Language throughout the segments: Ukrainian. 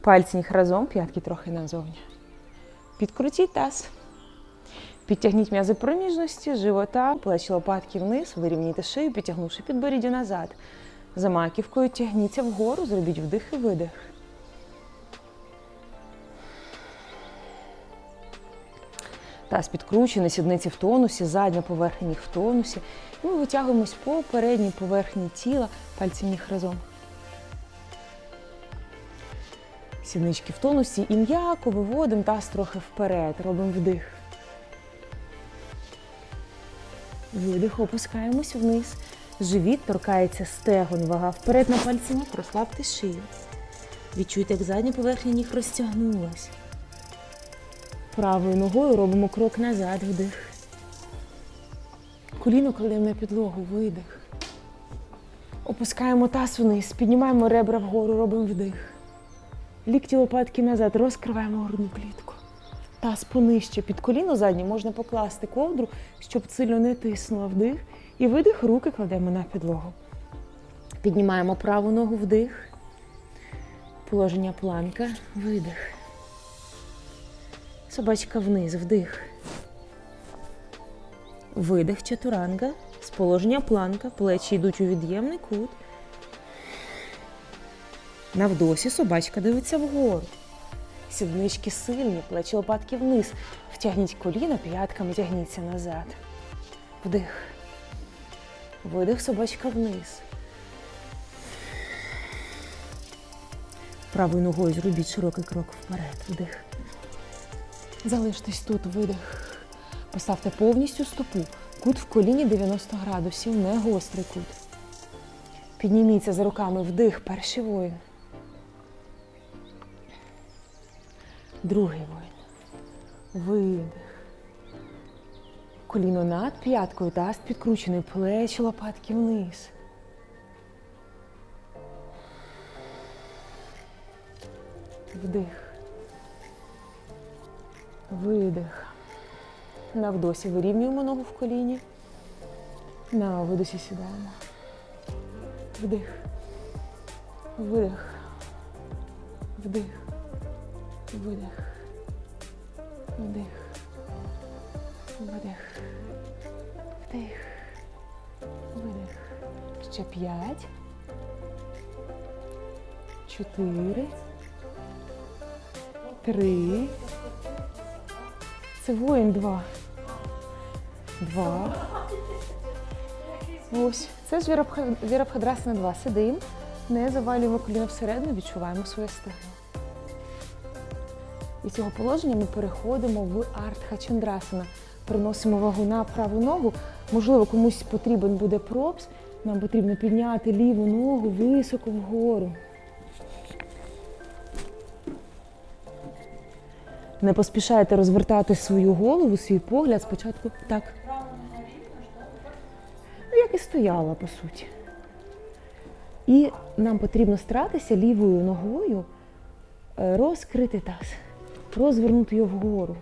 Пальці їх разом, п'ятки трохи назовні. Підкрутіть таз. Підтягніть м'язи проміжності, живота, плечі лопатки вниз, вирівнійте шию, підтягнувши підборіддя назад. За маківкою тягніться вгору, зробіть вдих і видих. Таз підкручений, сідниці в тонусі, задня поверхня ніг в тонусі. І ми витягуємось по передній поверхні тіла, пальці ніг разом. Сіднички в тонусі і м'яко виводимо таз трохи вперед. Робимо вдих. Видих, опускаємось вниз. Живіт торкається стегон, вага вперед на пальці ніг, розслабте шию. Відчуйте, як задня поверхня ніг розтягнулась. Правою ногою робимо крок назад, вдих. Коліно кладемо на підлогу, видих. Опускаємо таз вниз, піднімаємо ребра вгору, робимо вдих. Лікті лопатки назад, розкриваємо грудну клітку. Таз понижче. Під коліно заднє можна покласти ковдру, щоб сильно не тиснула вдих. І видих, руки кладемо на підлогу. Піднімаємо праву ногу вдих. Положення планка, видих. Собачка вниз, вдих. Видих чатуранга. З положення планка. Плечі йдуть у від'ємний кут. На вдосі собачка дивиться вгору. Сіднички сильні, плечі лопатки вниз. Втягніть коліна, п'ятками тягніться назад. Вдих. Видих, собачка вниз. Правою ногою зробіть широкий крок вперед. Вдих. Залиштесь тут, видих. Поставте повністю стопу. Кут в коліні 90 градусів, не гострий кут. Підніміться за руками вдих, перший воїн. Другий воїн. Видих. Коліно над п'яткою, таз підкручений, плечі, лопатки вниз. Вдих. Видих. На вдосі вирівнюємо ногу в коліні. На видосі сідаємо. Вдих. Видих. Вдих. Видих. Вдих. Видих. Вдих. Видих. Ще п'ять. Чотири. Три. Це воїн два. Два. Ось. Це ж вірабхадрасана 2. Сидимо, не завалюємо коліно всередину, відчуваємо своє стегно. І цього положення ми переходимо в артхачандрасана. Переносимо вагу на праву ногу. Можливо, комусь потрібен буде пропс. Нам потрібно підняти ліву ногу високо вгору. Не поспішайте розвертати свою голову, свій погляд спочатку так. Ну, як і стояла, по суті. І нам потрібно старатися лівою ногою е, розкрити таз, розвернути його вгору.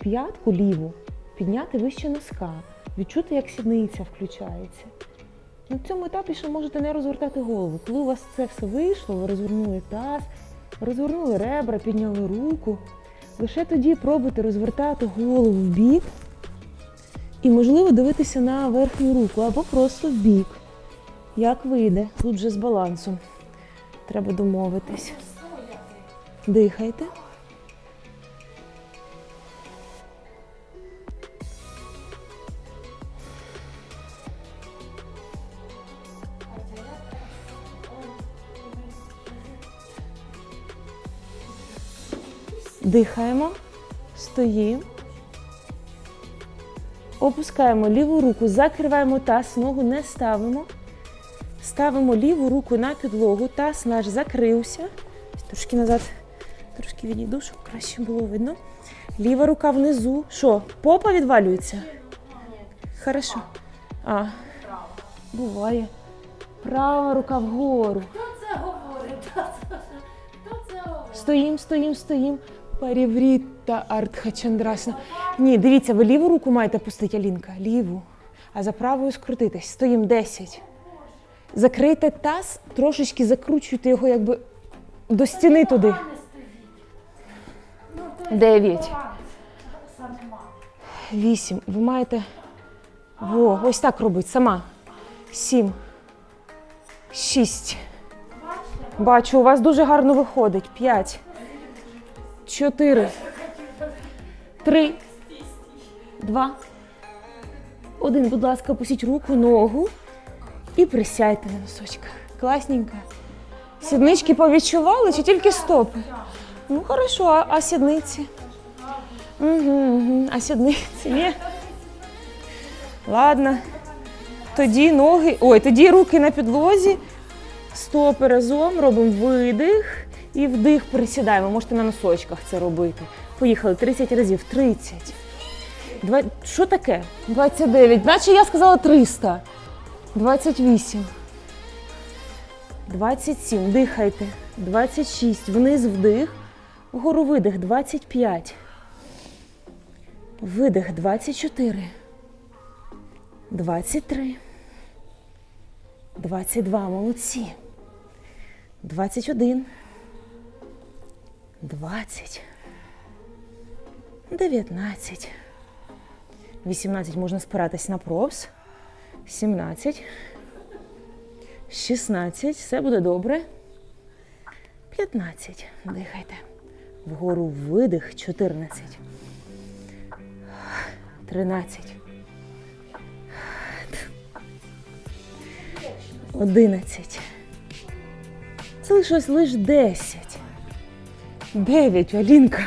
П'ятку ліву підняти вище носка, відчути, як сідниця включається. На цьому етапі ще можете не розвертати голову. Коли у вас це все вийшло, ви розвернули таз, розвернули ребра, підняли руку. Лише тоді пробуйте розвертати голову в бік і, можливо, дивитися на верхню руку або просто в бік. Як вийде, тут вже з балансом. Треба домовитись. Дихайте. Дихаємо, стоїмо. Опускаємо ліву руку, закриваємо таз, ногу не ставимо. Ставимо ліву руку на підлогу, таз наш закрився. Трошки назад, трошки відійду, щоб краще було видно. Ліва рука внизу. Що, попа відвалюється? Хорошо. А, буває. Права рука вгору. Хто це говорить? Хто це, говорить? Стоїм, стоїм, стоїм. Парівріта Артхачандрасана. Ні, дивіться, ви ліву руку маєте пустити, Алінка, ліву. А за правою скрутитись. Стоїм 10. Закрийте таз, трошечки закручуйте його якби До стіни туди. Ну, Дев'ять. Вісім. Ви маєте. Во, ось так робить сама. Сім. Шість. Бачу, у вас дуже гарно виходить. П'ять. Чотири. Три. Два. Один, будь ласка, опустіть руку, ногу і присядьте на носочках. Класненько. Сіднички повідчували чи тільки стопи? Ну, хорошо, а, а сідниці? Угу, угу. А сідниці? Ні? Ладно. Тоді ноги. Ой, тоді руки на підлозі. Стопи разом, робимо видих і вдих присідаємо. Можете на носочках це робити. Поїхали 30 разів. 30. Два... Що таке? 29. Наче я сказала 300. 28. 27. Дихайте. 26. Вниз вдих. Вгору видих. 25. Видих. 24. 23. 22. Молодці. 21. 20. 19. 18 можна спиратись на провс. 17. 16. Все буде добре. 15. Дихайте. Вгору видих. 14. 13. 11. Залишилось лише 10. 9, Алінка.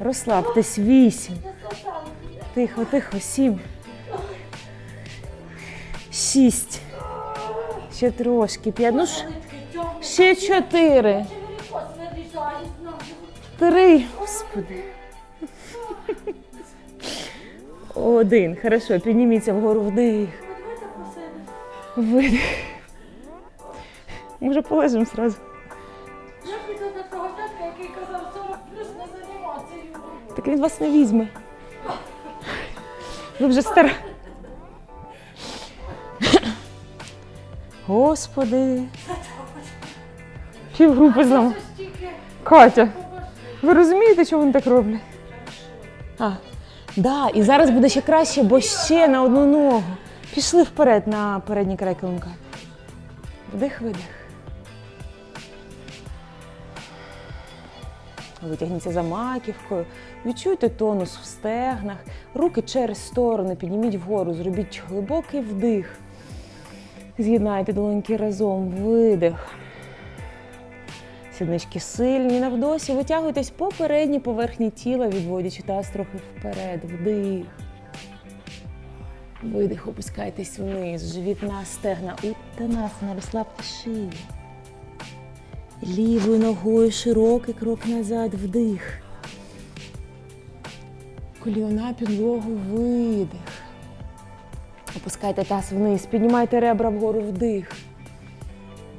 Розслабтесь. 8. Тихо, тихо, 7. 6. Ще трошки. 5. Ну, ж- ще 4. Три. Господи. Один. Хорошо, підніміться вгору вдих. Видих. Може, полежимо зразу. Він вас не візьме. Ви вже стара. Господи. Півгрупи ж Катя, ви розумієте, чому вони так роблять? А, да, і зараз буде ще краще, бо ще на одну ногу. Пішли вперед на передній край килимка. Вдих, Витягніться за маківкою, відчуйте тонус в стегнах, руки через сторони, підніміть вгору, зробіть глибокий вдих. З'єднайте долоньки разом, видих. Сіднички сильні на вдосі. Витягуйтесь по передній поверхні тіла, відводячи таз трохи вперед. Вдих. Видих, опускайтесь вниз. Живіт на стегна. Уттанасана, розслабте шию. Лівою ногою широкий крок назад. Вдих. Коліно на підлогу. Видих. Опускайте таз вниз. Піднімайте ребра вгору. Вдих.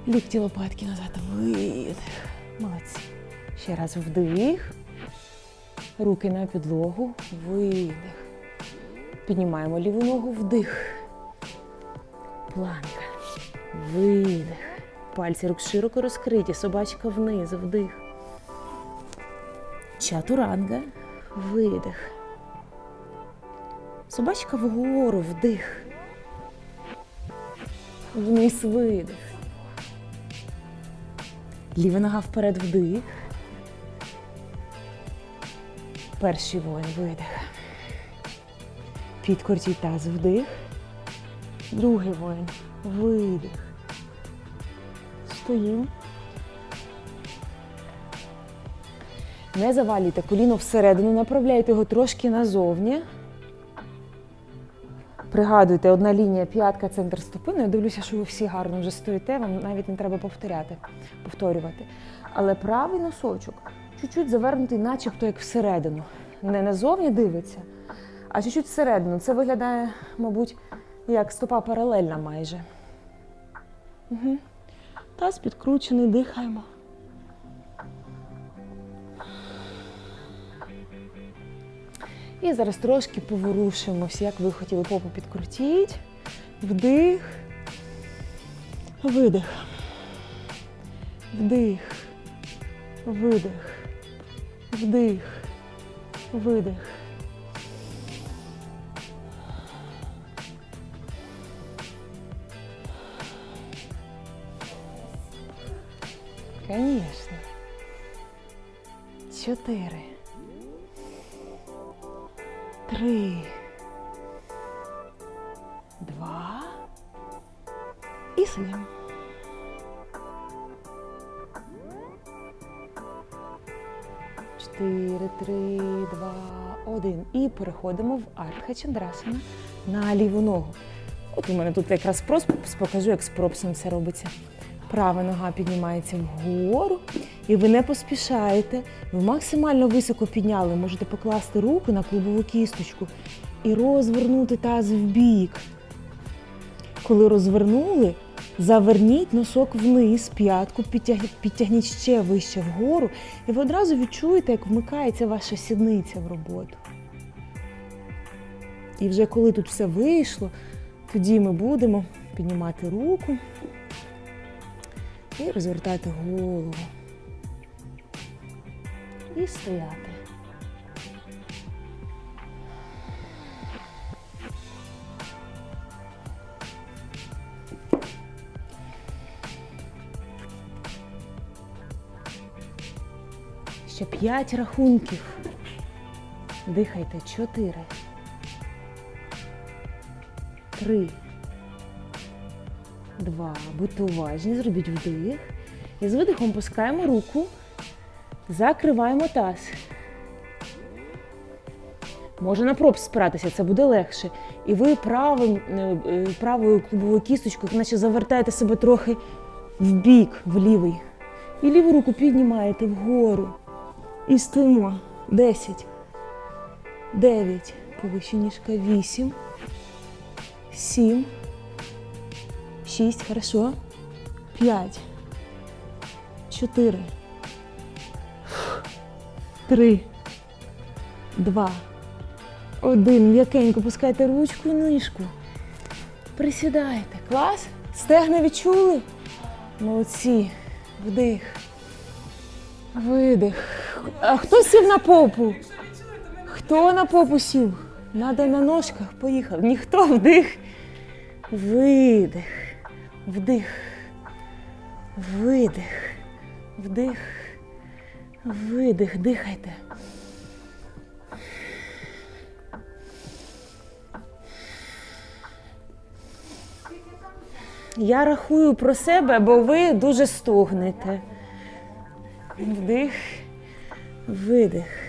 Лікті лопатки назад. Видих. Молодці. Ще раз вдих. Руки на підлогу. Видих. Піднімаємо ліву ногу. Вдих. Планка. Видих. Пальці рук широко розкриті. Собачка вниз. Вдих. Чатуранга. Видих. Собачка вгору. Вдих. Вниз видих. Ліва нога вперед вдих. Перший воїн видих. Підкрутіть таз вдих. Другий воїн. Видих. Стоїмо. Не завалюйте коліно всередину, направляйте його трошки назовні. Пригадуйте, одна лінія п'ятка, центр стопи. Ну, я дивлюся, що ви всі гарно вже стоїте, вам навіть не треба повторяти, повторювати. Але правий носочок чуть-чуть завернутий, начебто як всередину. Не назовні дивиться, а чуть-чуть всередину. Це виглядає, мабуть, як стопа паралельна майже. Угу. Таз підкручений, дихаємо. І зараз трошки поворушимось, як ви хотіли попу підкрутіть. Вдих, видих. Вдих. Видих. Вдих. Видих. Конечно. Чотири. Три. Два. І сидимо. Чотири, три, два, один. І переходимо в Артха Чандрасана на ліву ногу. От у мене тут якраз прос покажу, як з пропсом це робиться. Права нога піднімається вгору, і ви не поспішаєте. Ви максимально високо підняли. Можете покласти руку на клубову кісточку і розвернути таз в бік. Коли розвернули, заверніть носок вниз, п'ятку, підтягніть ще вище вгору, і ви одразу відчуєте, як вмикається ваша сідниця в роботу. І вже коли тут все вийшло, тоді ми будемо піднімати руку і розвертати голову. І стояти. Ще п'ять рахунків. Дихайте. Чотири. Три. Два. Будьте уважні, зробіть вдих. І з видихом пускаємо руку, закриваємо таз. Може на проб спиратися, це буде легше. І ви правим, е, е, правою клубовою кісточкою, наче завертаєте себе трохи в бік, в лівий. І ліву руку піднімаєте вгору. І стоїмо. Десять. Дев'ять. Повище ніжка. Вісім. Сім. Шість. Хорошо. П'ять. Чотири. Три. Два. Один. М'якенько пускайте ручку і ніжку. Присідайте. Клас. Стегна відчули? Молодці. Вдих. Видих. А хто сів на попу? Хто на попу сів? Надо на ножках. Поїхав. Ніхто вдих. Видих. Вдих. Видих. Вдих. Видих. Дихайте. Я рахую про себе, бо ви дуже стогнете. Вдих, видих.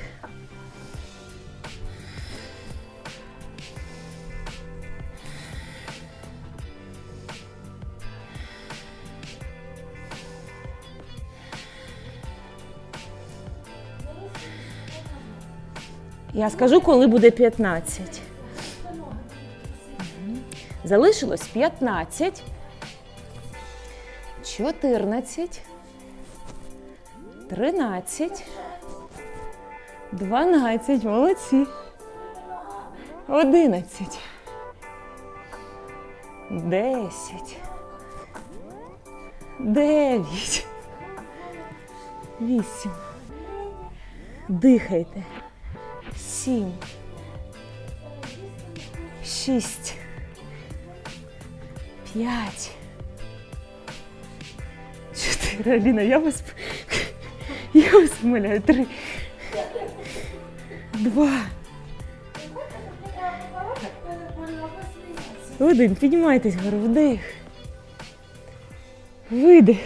Я скажу, коли буде 15. Залишилось 15, 14, 13, 12, молодці. 11, 10, 9, 8. Дихайте. 7, 6, 5, 4. Аліна, я вас, я вас умоляю. 3, 2, один. Піднімайтесь, вдих. Видих.